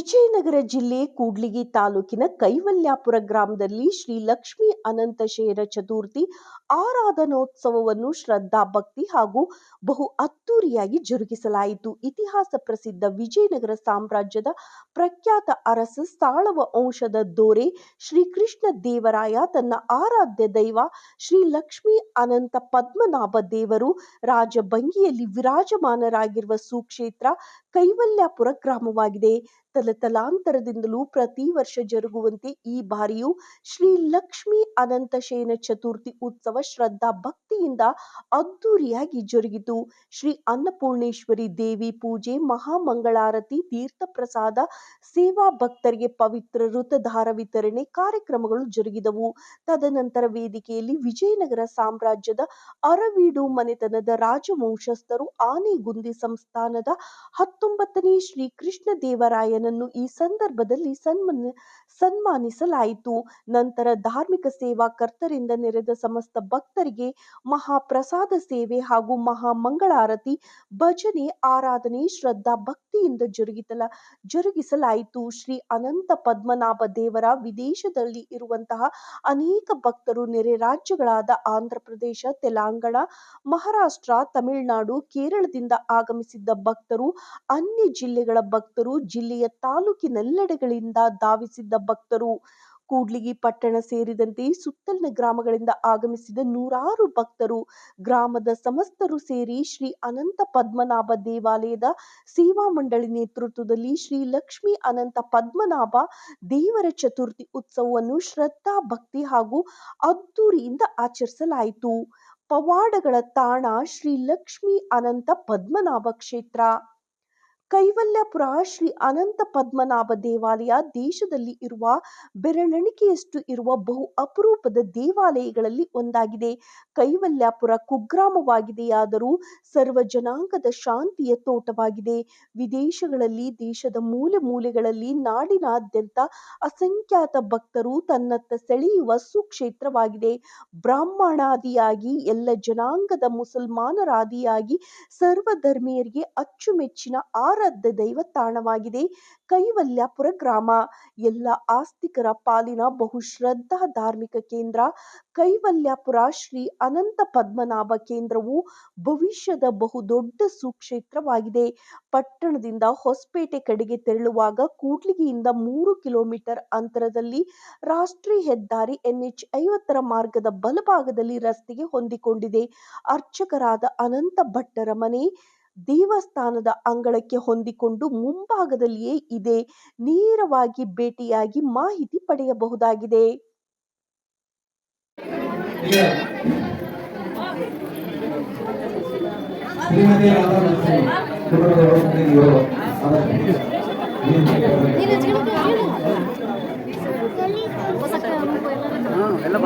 ವಿಜಯನಗರ ಜಿಲ್ಲೆ ಕೂಡ್ಲಿಗಿ ತಾಲೂಕಿನ ಕೈವಲ್ಯಾಪುರ ಗ್ರಾಮದಲ್ಲಿ ಶ್ರೀ ಲಕ್ಷ್ಮಿ ಅನಂತಶೇರ ಚತುರ್ಥಿ ಆರಾಧನೋತ್ಸವವನ್ನು ಶ್ರದ್ಧಾ ಭಕ್ತಿ ಹಾಗೂ ಬಹು ಅದ್ದೂರಿಯಾಗಿ ಜರುಗಿಸಲಾಯಿತು. ಇತಿಹಾಸ ಪ್ರಸಿದ್ಧ ವಿಜಯನಗರ ಸಾಮ್ರಾಜ್ಯದ ಪ್ರಖ್ಯಾತ ಅರಸ ಸಾಳವ ವಂಶದ ದೋರೆ ಶ್ರೀಕೃಷ್ಣ ದೇವರಾಯ ತನ್ನ ಆರಾಧ್ಯ ದೈವ ಶ್ರೀ ಲಕ್ಷ್ಮಿ ಅನಂತ ಪದ್ಮನಾಭ ದೇವರು ರಾಜಭಂಗಿಯಲ್ಲಿ ವಿರಾಜಮಾನರಾಗಿರುವ ಸುಕ್ಷೇತ್ರ ಕೈವಲ್ಯಾಪುರ ಗ್ರಾಮವಾಗಿದೆ. ತಲತಲಾಂತರದಿಂದಲೂ ಪ್ರತಿ ವರ್ಷ ಜರುಗುವಂತೆ ಈ ಬಾರಿಯೂ ಶ್ರೀ ಲಕ್ಷ್ಮಿ ಅನಂತಶಯನ ಚತುರ್ಥಿ ಉತ್ಸವ ಶ್ರದ್ಧಾ ಭಕ್ತಿಯಿಂದ ಅದ್ದೂರಿಯಾಗಿ ಜರುಗಿತು. ಶ್ರೀ ಅನ್ನಪೂರ್ಣೇಶ್ವರಿ ದೇವಿ ಪೂಜೆ, ಮಹಾಮಂಗಳಾರತಿ, ತೀರ್ಥ ಪ್ರಸಾದ, ಸೇವಾ ಭಕ್ತರಿಗೆ ಪವಿತ್ರ ಋತಧಾರ ವಿತರಣೆ ಕಾರ್ಯಕ್ರಮಗಳು ಜರುಗಿದವು. ತದನಂತರ ವೇದಿಕೆಯಲ್ಲಿ ವಿಜಯನಗರ ಸಾಮ್ರಾಜ್ಯದ ಅರವೀಡು ಮನೆತನದ ರಾಜವಂಶಸ್ಥರು, ಆನೆಗುಂದಿ ಸಂಸ್ಥಾನದ ಹತ್ತೊಂಬತ್ತನೇ ಶ್ರೀ ಕೃಷ್ಣ ದೇವರಾಯನನ್ನು ಈ ಸಂದರ್ಭದಲ್ಲಿ ಸನ್ಮಾನ ಸನ್ಮಾನಿಸಲಾಯಿತು. ನಂತರ ಧಾರ್ಮಿಕ ಸೇವಾ ಕರ್ತರಿಂದ ನೆರೆದ ಸಮಸ್ತ ಭಕ್ತರಿಗೆ ಮಹಾಪ್ರಸಾದ ಸೇವೆ ಹಾಗೂ ಮಹಾ ಮಂಗಳಾರತಿ, ಭಜನೆ ಆರಾಧನೆ ಶ್ರದ್ಧಾ ಭಕ್ತಿಯಿಂದ ಜರುಗಿಸಲಾಯಿತು. ಶ್ರೀ ಅನಂತ ಪದ್ಮನಾಭ ದೇವರ ವಿದೇಶದಲ್ಲಿ ಇರುವಂತಹ ಅನೇಕ ಭಕ್ತರು ನೆರೆ ರಾಜ್ಯಗಳಾದ ಆಂಧ್ರಪ್ರದೇಶ, ತೆಲಂಗಾಣ ಮಹಾರಾಷ್ಟ್ರ ತಮಿಳುನಾಡು ಕೇರಳದಿಂದ ಆಗಮಿಸಿದ್ದ ಭಕ್ತರು ಅನ್ಯ ಜಿಲ್ಲೆಗಳ ಭಕ್ತರು ಜಿಲ್ಲೆಯ ತಾಲೂಕಿನೆಲ್ಲೆಡೆಗಳಿಂದ ಧಾವಿಸಿದ್ದ ಭಕ್ತರು ಕೂಡ್ಲಿಗಿ ಪಟ್ಟಣ ಸೇರಿದಂತೆ ಸುತ್ತಲಿನ ಗ್ರಾಮಗಳಿಂದ ಆಗಮಿಸಿದ ನೂರಾರು ಭಕ್ತರು ಗ್ರಾಮದ ಸಮಸ್ತರು ಸೇರಿ ಶ್ರೀ ಅನಂತ ಪದ್ಮನಾಭ ದೇವಾಲಯದ ಸೇವಾ ಮಂಡಳಿ ನೇತೃತ್ವದಲ್ಲಿ ಶ್ರೀ ಲಕ್ಷ್ಮೀ ಅನಂತ ಪದ್ಮನಾಭ ದೇವರ ಚತುರ್ಥಿ ಉತ್ಸವವನ್ನು ಶ್ರದ್ಧಾ, ಭಕ್ತಿ ಹಾಗೂ ಅದ್ದೂರಿಯಿಂದ ಆಚರಿಸಲಾಯಿತು. ಪವಾಡಗಳ ತಾಣ ಶ್ರೀ ಲಕ್ಷ್ಮೀ ಅನಂತ ಪದ್ಮನಾಭ ಕ್ಷೇತ್ರ. ಕೈವಲ್ಯಪುರ ಶ್ರೀ ಅನಂತ ಪದ್ಮನಾಭ ದೇವಾಲಯ ದೇಶದಲ್ಲಿ ಇರುವ ಬೆರಳೆಣಿಕೆಯಷ್ಟು ಇರುವ ಬಹು ಅಪರೂಪದ ದೇವಾಲಯಗಳಲ್ಲಿ ಒಂದಾಗಿದೆ. ಕೈವಲ್ಯಪುರ ಕುಗ್ರಾಮವಾಗಿದೆಯಾದರೂ ಸರ್ವ ಜನಾಂಗದ ಶಾಂತಿಯ ತೋಟವಾಗಿದೆ. ವಿದೇಶಗಳಲ್ಲಿ, ದೇಶದ ಮೂಲೆ ಮೂಲೆಗಳಲ್ಲಿ ನಾಡಿನಾದ್ಯಂತ ಅಸಂಖ್ಯಾತ ಭಕ್ತರು ತನ್ನತ್ತ ಸೆಳೆಯುವ ಸುಕ್ಷೇತ್ರವಾಗಿದೆ. ಬ್ರಾಹ್ಮಣಾದಿಯಾಗಿ, ಎಲ್ಲ ಜನಾಂಗದ ಮುಸಲ್ಮಾನರಾದಿಯಾಗಿ ಸರ್ವಧರ್ಮೀಯರಿಗೆ ಅಚ್ಚುಮೆಚ್ಚಿನ ಆರಾಧ್ಯ ದೈವ ತಾಣವಾಗಿದೆ ಕೈವಲ್ಯಾಪುರ ಗ್ರಾಮ ಎಲ್ಲ ಆಸ್ತಿಕರ ಪಾಲಿನ ಬಹುಶ್ರದ್ಧಾ ಧಾರ್ಮಿಕ ಕೇಂದ್ರ. ಕೈವಲ್ಯಾಪುರ ಶ್ರೀ ಅನಂತ ಪದ್ಮನಾಭ ಕೇಂದ್ರವು ಭವಿಷ್ಯದ ಬಹುದೊಡ್ಡ ಸುಕ್ಷೇತ್ರವಾಗಿದೆ. ಪಟ್ಟಣದಿಂದ ಹೊಸಪೇಟೆ ಕಡೆಗೆ ತೆರಳುವಾಗ ಕೂಡ್ಲಿಗೆಯಿಂದ ಮೂರು ಕಿಲೋಮೀಟರ್ ಅಂತರದಲ್ಲಿ ರಾಷ್ಟ್ರೀಯ ಹೆದ್ದಾರಿ ಎನ್ಎಚ್ ಐವತ್ತರ ಮಾರ್ಗದ ಬಲಭಾಗದಲ್ಲಿ ರಸ್ತೆಗೆ ಹೊಂದಿಕೊಂಡಿದೆ. ಅರ್ಚಕರಾದ ಅನಂತ ಭಟ್ಟರ ಮನೆ ದೇವಸ್ಥಾನದ ಅಂಗಳಕ್ಕೆ ಹೊಂದಿಕೊಂಡು ಮುಂಭಾಗದಲ್ಲಿಯೇ ಇದೆ ನೇರವಾಗಿ ಭೇಟಿಯಾಗಿ ಮಾಹಿತಿ ಪಡೆಯಬಹುದಾಗಿದೆ. ಎಲ್ಲ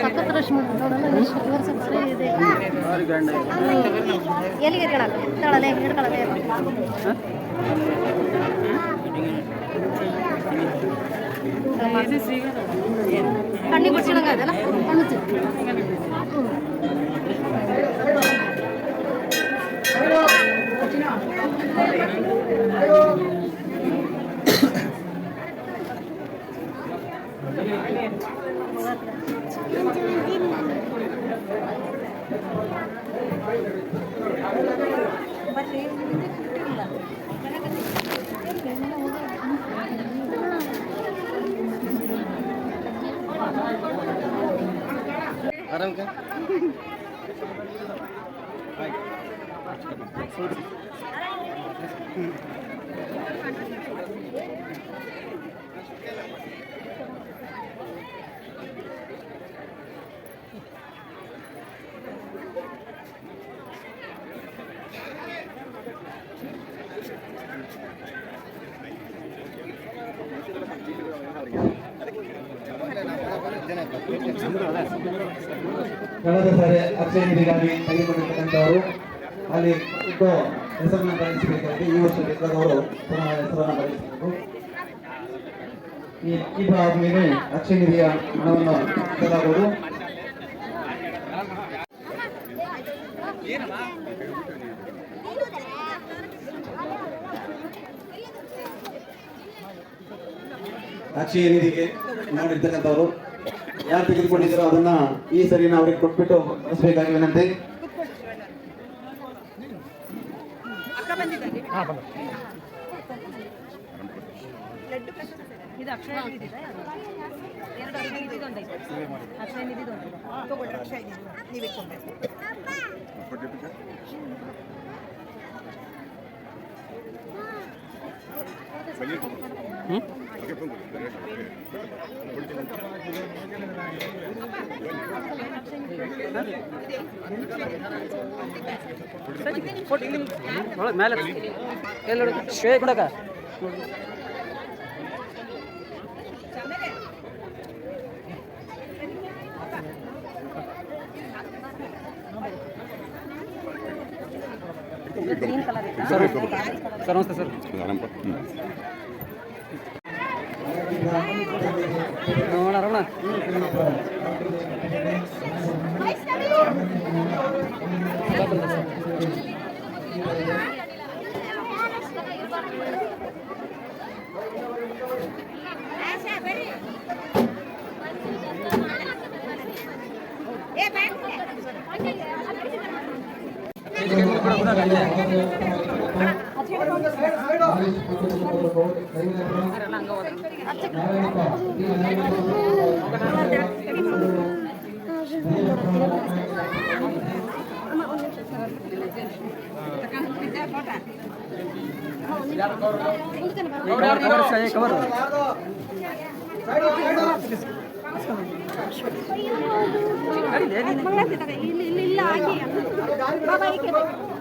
ಸಖತ್ ರಶ್ ನೋಡಲ್ಲ ಎಷ್ಟು ವರ್ಷ ಬರೀ ಇದೆ ಭಾರಿ ಗಂಡ ಎಲ್ಲಿಗೆ ಇಟ್ಕೊಳಲ್ಲ ಇಟ್ಕೊಳ್ಳಲ್ಲ ಹಿಡ್ಕೊಳ್ಳಲ್ಲ ಕಣ್ಣಿಗೆ ಬಿಡ್ಸಿದಂಗ ಅದಲ್ಲ ಕಣ್ಣು आराम का ಕಳೆದ ಸಾರಿ ಅಕ್ಷಯ ನಿಧಿಗಾಗಿ ತೆಗೆದುಕೊಂಡಿರ್ತಕ್ಕಂಥವರು ಅಲ್ಲಿ ಹೆಸರನ್ನು ಬರೆಸಬೇಕಾಗಿ ಈ ವರ್ಷ ಬೇಕಾದವರು ತಮ್ಮ ಹೆಸರನ್ನು ಬರೆಸಬೇಕು ಈ ಈ ಮೇಲೆ ಅಕ್ಷಯ ನಿಧಿಯ ಹಣವನ್ನು ಕೊಡಲಾಗುವುದು ಅಕ್ಷಯ ನಿಧಿಗೆ ಮಾಡಿರ್ತಕ್ಕಂಥವ್ರು. ಯಾರು ತೆಗೆದುಕೊಂಡಿದ್ದೀರೋ ಅದನ್ನ ಈ ಸರಿನ ಅವ್ರಿಗೆ ಕೊಟ್ಬಿಟ್ಟು ಕಳಿಸ್ಬೇಕಾಗಿ ವಿನಂತಿ. ಇದು ಅಕ್ಷಯ ನಿಧಿದ ಎರಡು ಅಕ್ಷಯ ನಿಧಿದೊಂದು ಐತೆ ಅಕ್ಷಯ ನಿಧಿದೊಂದು ತಗೊಳ್ಳಿ, ಅಕ್ಷಯ ನಿಧಿ. ಮೇಲೆ. ಶ್ರೇಯ ಕೊಡಕ. ಸರ್ ಸರ್ ನಮಸ್ತೆ ಸರ್ ನೋಡ ರಮಣ ಕವರ್ ಕವರ್ ಶಾಯಿ ಕವರ್ ಇಲ್ಲಿ ಇಲ್ಲಿ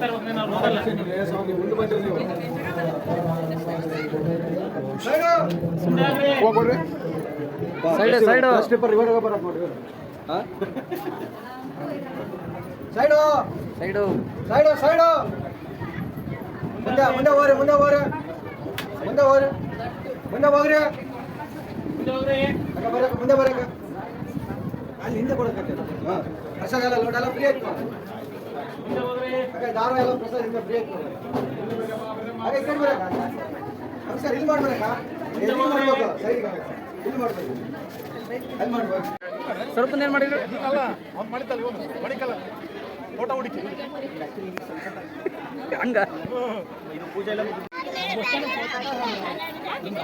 ತಗ ಸೈಡ್ ತಗ ತಗಂಡೆ side side. Side. Side. Side side. ಮುಂದೆ ಮುಂದೆ ಹೋಗ್ರಿ ಮುಂದೆ ಹೋಗ್ರಿ. ಮುಂದೆ ಹೋಗ್ರಿ. ಮುಂದೆ ಹೋಗ್ರಿ. ಮುಂದೆ ಬರಕ ಅಲ್ಲಿ ಹಿಂದೆ ಕೊಡಕ್ಕೆ ಹಾಂ. ಪ್ರಸಾದ ಎಲ್ಲ ಲೋಟ ಎಲ್ಲ ಫ್ರೀ ಆಯ್ತು. ದಾರ ಎಲ್ಲ ಪ್ರಸಾದ ಮಾಡಿದ್ದಲ್ಲ ಹಾಗೆ ಈ ಕಡೆ ನಮಸ್ಕಾರ ಇಲ್ಲಿ ಮಾಡ್ಬೇಕ? ಇಲ್ಲಿ ಮಾಡ್ಬೇಕು? ಸೈಡ್ಗೆ ಇಲ್ಲಿ ಮಾಡ್ಬೇಕು. ಅಲ್ಲಿ ಮಾಡ್ಬೇಕು ಸ್ವಲ್ಪ ಏನು ಮಾಡಿದ್ರು? ಹಂಗ ಇದು ಪೂಜೆ ಎಲ್ಲ ಈ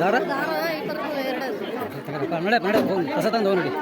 ಥರದ್ದು ಎರಡು ನಡೆ ನಡೆ ಹೋಗಿ ಕಸ ತಂದು ಹೋಗಿ ನೋಡಿ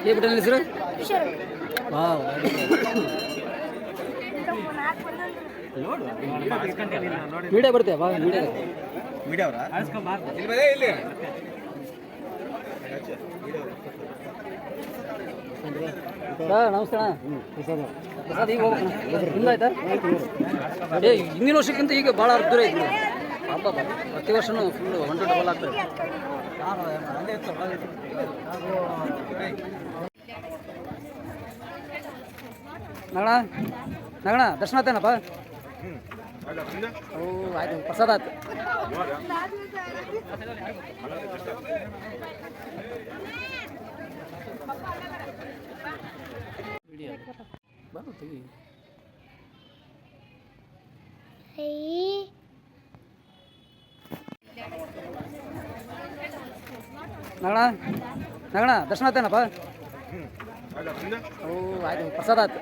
ಏ ಬಿಟ್ಟ ಹೆಸರು ವಾವ್ ಬರುತ್ತೆ ಬಾ ವಿಡಿಯೋ ಸರ್ ನಮಸ್ತೆ ಅಣ್ಣ. ಪ್ರಸಾದ್ ಈಗ ಹೋಗ್ಬೇಕು ಇಲ್ಲ ಆಯ್ತಾ? ಏ ಹಿಂದಿನ ವರ್ಷಕ್ಕಿಂತ ಈಗ ಭಾಳ ಅರ್ಧ ಐತಿ ಹಬ್ಬ ಪ್ರತಿ ವರ್ಷನೂ ಫುಲ್ ಒನ್ ಟು ಡಬಲ್ ಆಗ್ತದೆ. ನಗಣ? ನಗಣ ದರ್ಶನ ಆತೇನಪ್ಪ? ಓ ಆಯ್ತು ಪ್ರಸಾದ ಆಯ್ತು. ಬರು ನಗಣ? ನಗಣ? ದರ್ಶನ ಆತೇನಪ್ಪ? ಓ ಆಯ್ತು ಪ್ರಸಾದ ಆಯ್ತು.